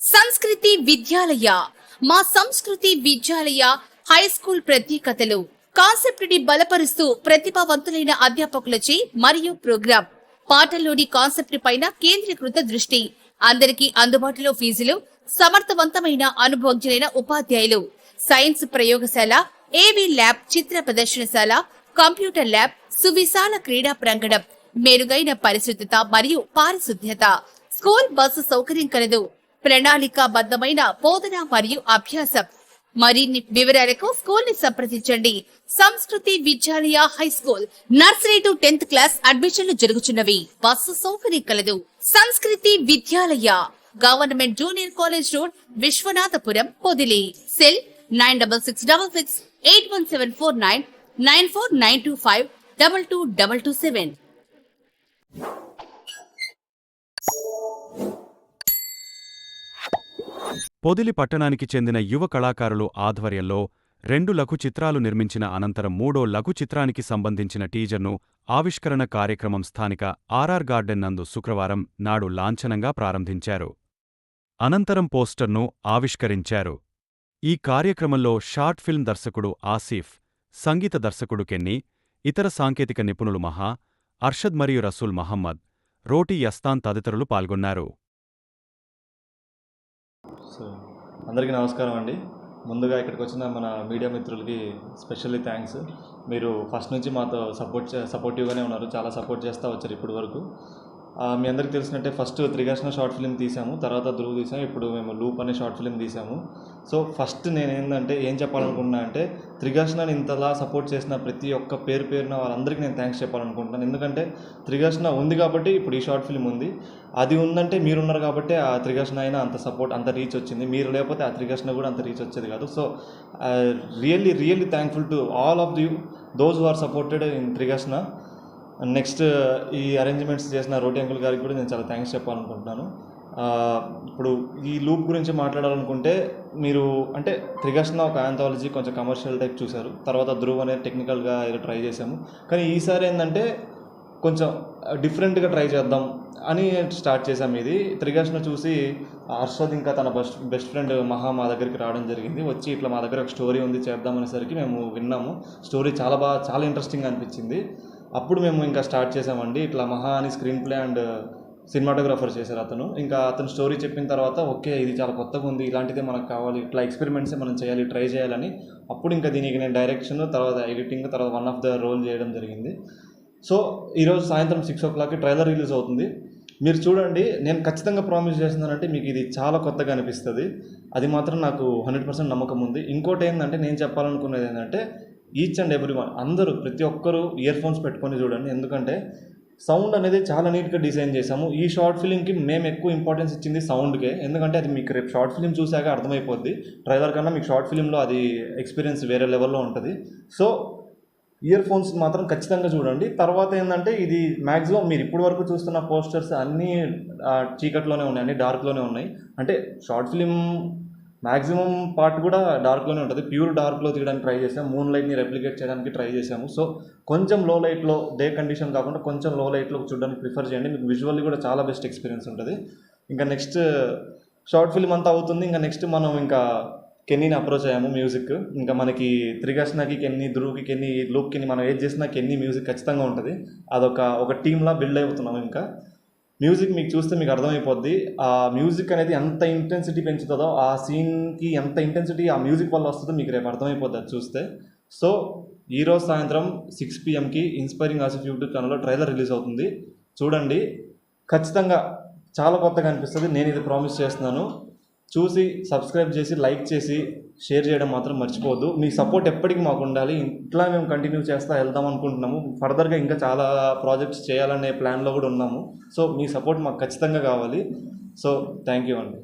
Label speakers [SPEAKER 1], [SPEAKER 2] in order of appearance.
[SPEAKER 1] సంస్కృతి విద్యాలయ. మా Sanskriti Vidyalaya high school ప్రత్యేకతలు. కాన్సెప్ట్ని బలపరుస్తూ ప్రతిభావంతులైన అధ్యాపకులచే మరియు ప్రోగ్రాం. పాటల్లోని కాన్సెప్ట్ పైన కేంద్రీకృత దృష్టి. అందరికీ అందుబాటులో ఫీజులు సమర్థవంతమైన అనుభవజ్ఞులైన ఉపాధ్యాయులు. సైన్స్ ప్రయోగశాల ఏవి ల్యాబ్ చిత్ర ప్రదర్శనశాల కంప్యూటర్ ల్యాబ్ సువిశాల క్రీడా ప్రాంగణం. మెరుగైన పరిశుద్ధత మరియు పారిశుద్ధ్యత. స్కూల్ బస్సు సౌకర్యం కలదు. ప్రణాళికాబద్ధమైన బోధన మరియు అభ్యాసం. మరిన్ని వివరాలకు స్కూల్ని సంప్రదించండి. Sanskriti Vidyalaya high school nursery to tenth class అడ్మిషన్లు జరుగుతున్నవి బస్సు సౌకర్యం కలదు. Sanskriti Vidyalaya government junior college road Vishwanathapuram Podili. Cell nine double six double six eight one seven four nine nine four nine two five double two double two seven.
[SPEAKER 2] Podili పట్టణానికి చెందిన యువ కళాకారులు ఆధ్వర్యంలో రెండు లఘు చిత్రాలు నిర్మించిన అనంతరం మూడో లఘు చిత్రానికి సంబంధించిన టీజర్ను ఆవిష్కరణ కార్యక్రమం స్థానిక ఆర్ఆర్ గార్డెన్ నందు శుక్రవారం నాడు లాంఛనంగా ప్రారంభించారు. అనంతరం పోస్టర్ను ఆవిష్కరించారు. ఈ కార్యక్రమంలో షార్ట్ ఫిల్మ్ దర్శకుడు ఆసిఫ్ సంగీత దర్శకుడు కెన్ని ఇతర సాంకేతిక నిపుణులు మహా అర్షద్ మరియు రసూల్ మహమ్మద్ రోటీ యస్తాన్ తదితరులు పాల్గొన్నారు.
[SPEAKER 3] సో అందరికీ నమస్కారం అండి. ముందుగా ఇక్కడికి వచ్చిన మన మీడియా మిత్రులకి స్పెషల్లీ థ్యాంక్స్. మీరు ఫస్ట్ నుంచి మాతో సపోర్ట్ చే సపోర్టివ్గానే ఉన్నారు. చాలా సపోర్ట్ చేస్తూ వచ్చారు ఇప్పటి వరకు. మీ అందరికీ తెలిసినట్టే ఫస్ట్ త్రిగర్షణ షార్ట్ ఫిల్మ్ తీసాము తర్వాత ధ్రువ్ తీసాము ఇప్పుడు మేము లూప్ అనే షార్ట్ ఫిల్మ్ తీసాము. సో ఫస్ట్ నేను ఏంటంటే ఏం చెప్పాలనుకుంటున్నా అంటే త్రిగర్షణని ఇంతలా సపోర్ట్ చేసిన ప్రతి ఒక్క పేరు పేరున వాళ్ళందరికీ నేను థ్యాంక్స్ చెప్పాలనుకుంటున్నాను. ఎందుకంటే త్రిగర్షణ ఉంది కాబట్టి ఇప్పుడు ఈ షార్ట్ ఫిల్మ్ ఉంది. అది ఉందంటే మీరున్నారు కాబట్టి ఆ త్రిగర్షణ అయినా అంత సపోర్ట్ అంత రీచ్ వచ్చింది. మీరు లేకపోతే ఆ త్రిగర్షణ కూడా అంత రీచ్ వచ్చేది కాదు. So really really thankful to all of you those who are supported in త్రిగర్షణ next ఈ అరేంజ్మెంట్స్ చేసిన రోటి అంకుల్ గారికి కూడా నేను చాలా థ్యాంక్స్ చెప్పాలనుకుంటున్నాను. ఇప్పుడు ఈ లూప్ గురించి మాట్లాడాలనుకుంటే మీరు అంటే త్రిగర్షణ ఒక ఆంథాలజీ కొంచెం కమర్షియల్ టైప్ చూశారు. తర్వాత ధ్రువ్ అనేది టెక్నికల్గా ఏదో ట్రై చేశాము. కానీ ఈసారి ఏంటంటే కొంచెం డిఫరెంట్గా ట్రై చేద్దాం అని స్టార్ట్ చేశాం ఇది. త్రిగర్షణ చూసి హర్షద్ ఇంకా తన బెస్ట్ బెస్ట్ ఫ్రెండ్ మహా మా దగ్గరికి రావడం జరిగింది. వచ్చి ఇట్లా మా దగ్గర ఒక స్టోరీ ఉంది చేద్దామనేసరికి మేము విన్నాము. స్టోరీ చాలా బాగా చాలా ఇంట్రెస్టింగ్ అనిపించింది. అప్పుడు మేము ఇంకా స్టార్ట్ చేసామండి. ఇట్లా మహా అని స్క్రీన్ ప్లే అండ్ సినిమాటోగ్రాఫర్ చేశారు అతను. ఇంకా అతను స్టోరీ చెప్పిన తర్వాత ఓకే ఇది చాలా కొత్తగా ఉంది ఇలాంటిదే మనకు కావాలి ఇట్లా ఎక్స్పెరిమెంట్సే మనం చేయాలి ట్రై చేయాలని అప్పుడు ఇంకా దీనికి నేను డైరెక్షన్ తర్వాత ఎడిటింగ్ తర్వాత వన్ ఆఫ్ ద రోల్ చేయడం జరిగింది. సో ఈరోజు సాయంత్రం సిక్స్ ఓ క్లాక్కి ట్రైలర్ రిలీజ్ అవుతుంది. మీరు చూడండి నేను ఖచ్చితంగా ప్రామిస్ చేస్తున్నానంటే మీకు ఇది చాలా కొత్తగా అనిపిస్తుంది. అది మాత్రం నాకు హండ్రెడ్ పర్సెంట్ నమ్మకం ఉంది. ఇంకోటి ఏంటంటే నేను చెప్పాలనుకున్నది ఏంటంటే ఈచ్ అండ్ ఎవ్రీ వన్ అందరూ ప్రతి ఒక్కరూ ఇయర్ ఫోన్స్ పెట్టుకొని చూడండి. ఎందుకంటే సౌండ్ అనేది చాలా నీట్గా డిజైన్ చేసాము ఈ షార్ట్ ఫిలింకి మేము ఎక్కువ ఇంపార్టెన్స్ ఇచ్చింది సౌండ్కే ఎందుకంటే అది మీకు రేపు షార్ట్ ఫిలిం చూశాక అర్థమైపోద్ది. ట్రైలర్ కన్నా మీకు షార్ట్ ఫిలింలో అది ఎక్స్పీరియన్స్ వేరే లెవెల్లో ఉంటుంది. సో ఇయర్ ఫోన్స్ మాత్రం ఖచ్చితంగా చూడండి. తర్వాత ఏంటంటే ఇది మ్యాక్సిమం మీరు ఇప్పటి వరకు చూస్తున్న పోస్టర్స్ అన్నీ చీకట్లోనే ఉన్నాయి అన్ని డార్క్లోనే ఉన్నాయి. అంటే షార్ట్ ఫిలిం మ్యాక్సిమం పార్ట్ కూడా డార్క్లోనే ఉంటుంది. ప్యూర్ డార్క్లో తీయడానికి ట్రై చేసాము మూన్ లైట్ని రెప్లికేట్ చేయడానికి ట్రై చేసాము. సో కొంచెం లో లైట్లో డే కండిషన్ కాకుండా కొంచెం లో లైట్లో చూడడానికి ప్రిఫర్ చేయండి. మీకు విజువల్లీ కూడా చాలా బెస్ట్ ఎక్స్పీరియన్స్ ఉంటుంది. ఇంకా నెక్స్ట్ షార్ట్ ఫిల్మ్ అంతా అవుతుంది. ఇంకా నెక్స్ట్ మనం ఇంకా కెన్నీని అప్రోచ్ అయ్యాము మ్యూజిక్. ఇంకా మనకి త్రికృష్ణకి కెన్ని ధ్రువుకి కెన్ని లూప్కి మనం ఏది చేసినా కెన్ని మ్యూజిక్ ఖచ్చితంగా ఉంటుంది. అదొక ఒక టీంలా బిల్డ్ అవుతున్నాం ఇంకా. మ్యూజిక్ మీకు చూస్తే మీకు అర్థమైపోద్ది. ఆ మ్యూజిక్ అనేది ఎంత ఇంటెన్సిటీ పెంచుతుందో ఆ సీన్కి ఎంత ఇంటెన్సిటీ ఆ మ్యూజిక్ వల్ల వస్తుందో మీకు రేపు అర్థమైపోద్ది అది చూస్తే. సో ఈరోజు సాయంత్రం సిక్స్ పిఎంకి ఇన్స్పైరింగ్ ఆసిఫ్ యూట్యూబ్ ఛానల్లో ట్రైలర్ రిలీజ్ అవుతుంది. చూడండి. ఖచ్చితంగా చాలా కొత్తగా అనిపిస్తుంది. నేను ఇది ప్రామిస్ చేస్తున్నాను. చూసి సబ్స్క్రైబ్ చేసి లైక్ చేసి షేర్ చేయడం మాత్రం మర్చిపోవద్దు. మీ సపోర్ట్ ఎప్పటికీ మాకు ఉండాలి. ఇట్లా మేము కంటిన్యూ చేస్తా వెళ్దాం అనుకుంటున్నాము. ఫర్దర్గా ఇంకా చాలా ప్రాజెక్ట్స్ చేయాలనే ప్లాన్లో కూడా ఉన్నాము. సో మీ సపోర్ట్ మాకు ఖచ్చితంగా కావాలి. సో థ్యాంక్ యూ అండి.